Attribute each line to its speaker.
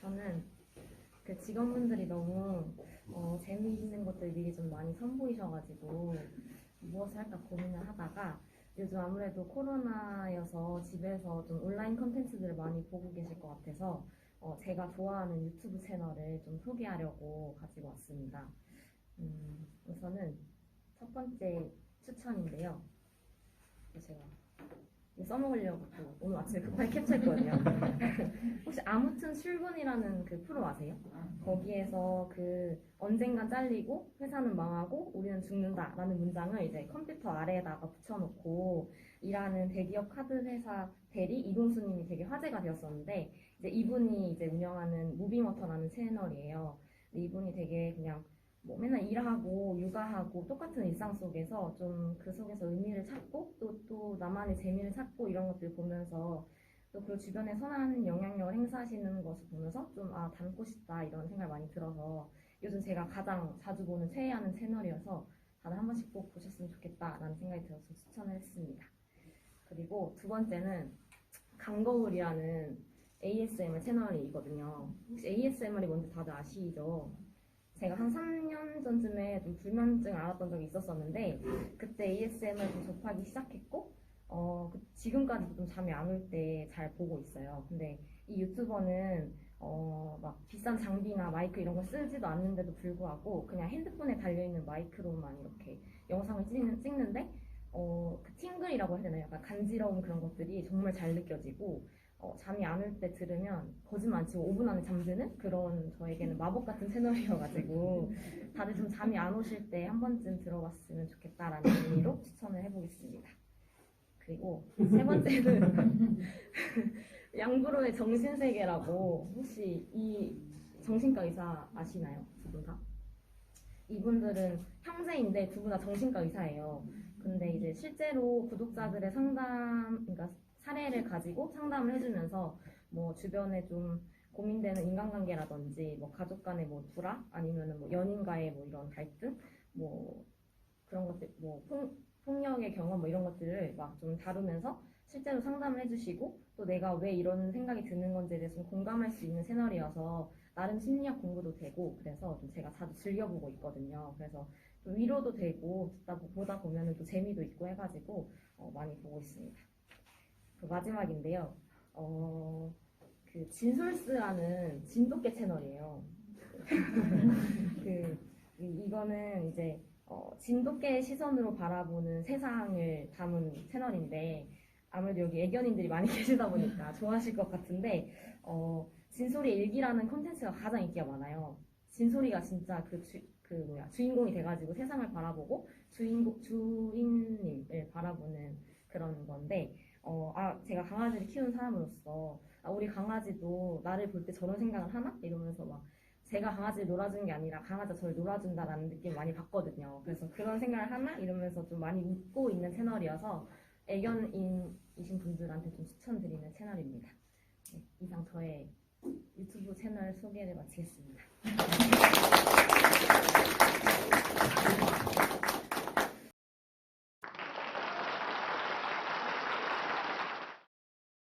Speaker 1: 저는 그 직원분들이 너무 어, 재미있는 것들 미리 좀 많이 선보이셔가지고 무엇을 할까 고민을 하다가 요즘 아무래도 코로나여서 집에서 좀 온라인 컨텐츠들을 많이 보고 계실 것 같아서 어, 제가 좋아하는 유튜브 채널을 좀 소개하려고 가지고 왔습니다. 음, 우선은 첫 번째 추천인데요. 제가 써먹으려고 또 오늘 아침에 급하게 캡처했거든요. 혹시 아무튼 출근이라는 그 프로 아세요? 거기에서 그 언젠간 잘리고 회사는 망하고 우리는 죽는다라는 문장을 이제 컴퓨터 아래에다가 붙여놓고 일하는 대기업 카드 회사 대리 이동수님이 되게 화제가 되었었는데 이제 이분이 이제 운영하는 무비모터라는 채널이에요. 이분이 되게 그냥 뭐 맨날 일하고 육아하고 똑같은 일상 속에서 좀 그 속에서 의미를 찾고 또 또 나만의 재미를 찾고 이런 것들 보면서 또 그 주변에 선한 영향력을 행사하시는 것을 보면서 좀 아 닮고 싶다 이런 생각이 많이 들어서 요즘 제가 가장 자주 보는 최애하는 채널이어서 다들 한 번씩 꼭 보셨으면 좋겠다라는 생각이 들어서 추천을 했습니다. 그리고 두 번째는 강거울이라는 ASMR 채널이거든요. 혹시 ASMR이 뭔지 다들 아시죠? 제가 한 3년 전쯤에 좀 불면증 앓았던 적이 있었었는데 그때 ASMR 좀 접하기 시작했고 어, 그- 지금까지도 좀 잠이 안 올 때 잘 보고 있어요. 근데 이 유튜버는 어, 막 비싼 장비나 마이크 이런 거 쓰지도 않는데도 불구하고 그냥 핸드폰에 달려있는 마이크로만 이렇게 영상을 찍는, 찍는데 어, 그 팅글이라고 해야 되나요? 약간 간지러운 그런 것들이 정말 잘 느껴지고 어, 잠이 안 올 때 들으면 거짓말 안 치고 5분 안에 잠드는 그런 저에게는 마법 같은 채널이어가지고 다들 좀 잠이 안 오실 때 한 번쯤 들어봤으면 좋겠다라는 의미로 추천을 해보겠습니다. 그리고 세 번째는 양부로의 정신세계라고 혹시 이 정신과 의사 아시나요? 두 분 다? 이분들은 형제인데 두분 다 정신과 의사예요. 근데 이제 실제로 구독자들의 상담, 그러니까 사례를 가지고 상담을 해주면서 뭐 주변에 좀 고민되는 인간관계라든지 뭐 가족 간의 뭐 불화 아니면은 뭐 연인과의 뭐 이런 갈등 뭐 그런 것들 뭐 폭, 폭력의 경험 뭐 이런 것들을 막 좀 다루면서 실제로 상담을 해주시고 또 내가 왜 이런 생각이 드는 건지에 대해서 좀 공감할 수 있는 채널이어서 나름 심리학 공부도 되고 그래서 좀 제가 자주 즐겨보고 있거든요. 그래서 좀 위로도 되고 듣다 보- 보다 보면은 또 재미도 있고 해가지고 어, 많이 보고 있습니다. 그 마지막인데요. 어, 그 진솔스라는 진돗개 채널이에요. 그 이- 이거는 이제 어, 진돗개의 시선으로 바라보는 세상을 담은 채널인데 아무래도 여기 애견인들이 많이 계시다 보니까 좋아하실 것 같은데 어, 진솔이 일기라는 컨텐츠가 가장 인기가 많아요. 진솔이가 진짜 그, 주, 그 뭐야 주인공이 돼가지고 세상을 바라보고 주인공 주인님을 바라보는 그런 건데 어, 아 제가 강아지를 키우는 사람으로서 아, 우리 강아지도 나를 볼 때 저런 생각을 하나 이러면서 막 제가 강아지를 놀아주는 게 아니라 강아지가 저를 놀아준다라는 느낌 많이 받거든요. 그래서 그런 생각을 하나 이러면서 좀 많이 웃고 있는 채널이어서 애견인이신 분들한테 좀 추천드리는 채널입니다. 네, 이상 저의 유튜브 채널 소개를 마치겠습니다.